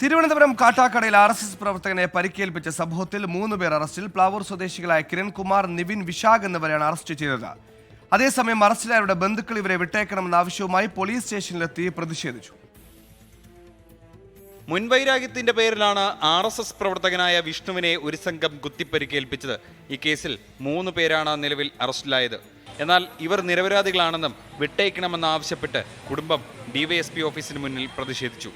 തിരുവനന്തപുരം കാട്ടാക്കടയിൽ R S S പ്രവർത്തകനെ പരിക്കേൽപ്പിച്ച സംഭവത്തിൽ മൂന്ന് പേർ അറസ്റ്റിൽ. പ്ലാവൂർ സ്വദേശികളായ കിരൺകുമാർ നിവിൻ വിശാഖ് എന്നിവരെയാണ് അറസ്റ്റ് ചെയ്തത്. അതേസമയം അറസ്റ്റിലായവരുടെ ബന്ധുക്കൾ ഇവരെ വിട്ടേക്കണമെന്ന ആവശ്യവുമായി പോലീസ് സ്റ്റേഷനിലെത്തി പ്രതിഷേധിച്ചു. മുൻവൈരാഗ്യത്തിന്റെ പേരിലാണ് ആർ എസ് എസ് പ്രവർത്തകനായ വിഷ്ണുവിനെ ഒരു സംഘം കുത്തിപ്പരിക്കേൽപ്പിച്ചത്. ഈ കേസിൽ മൂന്ന് പേരാണ് നിലവിൽ അറസ്റ്റിലായത്. എന്നാൽ ഇവർ നിരപരാധികളാണെന്നും വിട്ടയക്കണമെന്ന് ആവശ്യപ്പെട്ട് കുടുംബം ഡിവൈഎസ്പി ഓഫീസിന് മുന്നിൽ പ്രതിഷേധിച്ചു.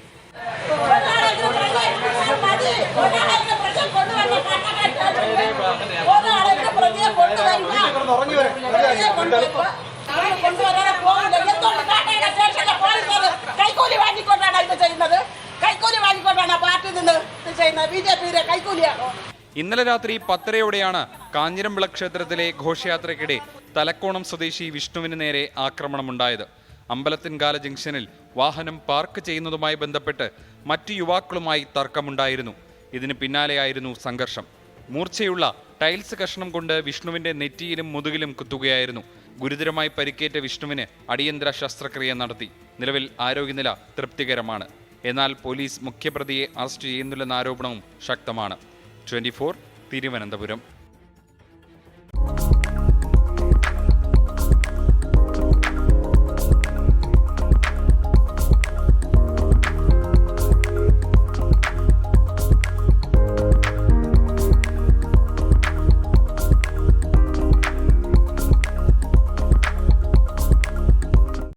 കൈക്കൂലി വാങ്ങിക്കൊണ്ടാണ് ഇത് ചെയ്യുന്നത് കൈക്കൂലി വാങ്ങിക്കൊണ്ടാണ് പാർട്ടി നിന്ന് ചെയ്യുന്നത് ബി ജെ പിയുടെ കൈക്കൂലിയാണോ ഇന്നലെ രാത്രി പത്തരയോടെയാണ് കാഞ്ഞിരംവിള ക്ഷേത്രത്തിലെ ഘോഷയാത്രയ്ക്കിടെ തലക്കോണം സ്വദേശി വിഷ്ണുവിന് നേരെ ആക്രമണമുണ്ടായത്. അമ്പലത്തിൻകാല ജംഗ്ഷനിൽ വാഹനം പാർക്ക് ചെയ്യുന്നതുമായി ബന്ധപ്പെട്ട് മറ്റു യുവാക്കളുമായി തർക്കമുണ്ടായിരുന്നു. ഇതിന് പിന്നാലെയായിരുന്നു സംഘർഷം. മൂർച്ചയുള്ള ടൈൽസ് കഷ്ണം കൊണ്ട് വിഷ്ണുവിന്റെ നെറ്റിയിലും മുതുകിലും കുത്തുകയായിരുന്നു. ഗുരുതരമായി പരിക്കേറ്റ വിഷ്ണുവിന് അടിയന്തര ശസ്ത്രക്രിയ നടത്തി. നിലവിൽ ആരോഗ്യനില തൃപ്തികരമാണ്. എന്നാൽ പോലീസ് മുഖ്യപ്രതിയെ അറസ്റ്റ് ചെയ്യുന്നില്ലെന്ന ആരോപണവും ശക്തമാണ്. ട്വന്റി തിരുവനന്തപുരം.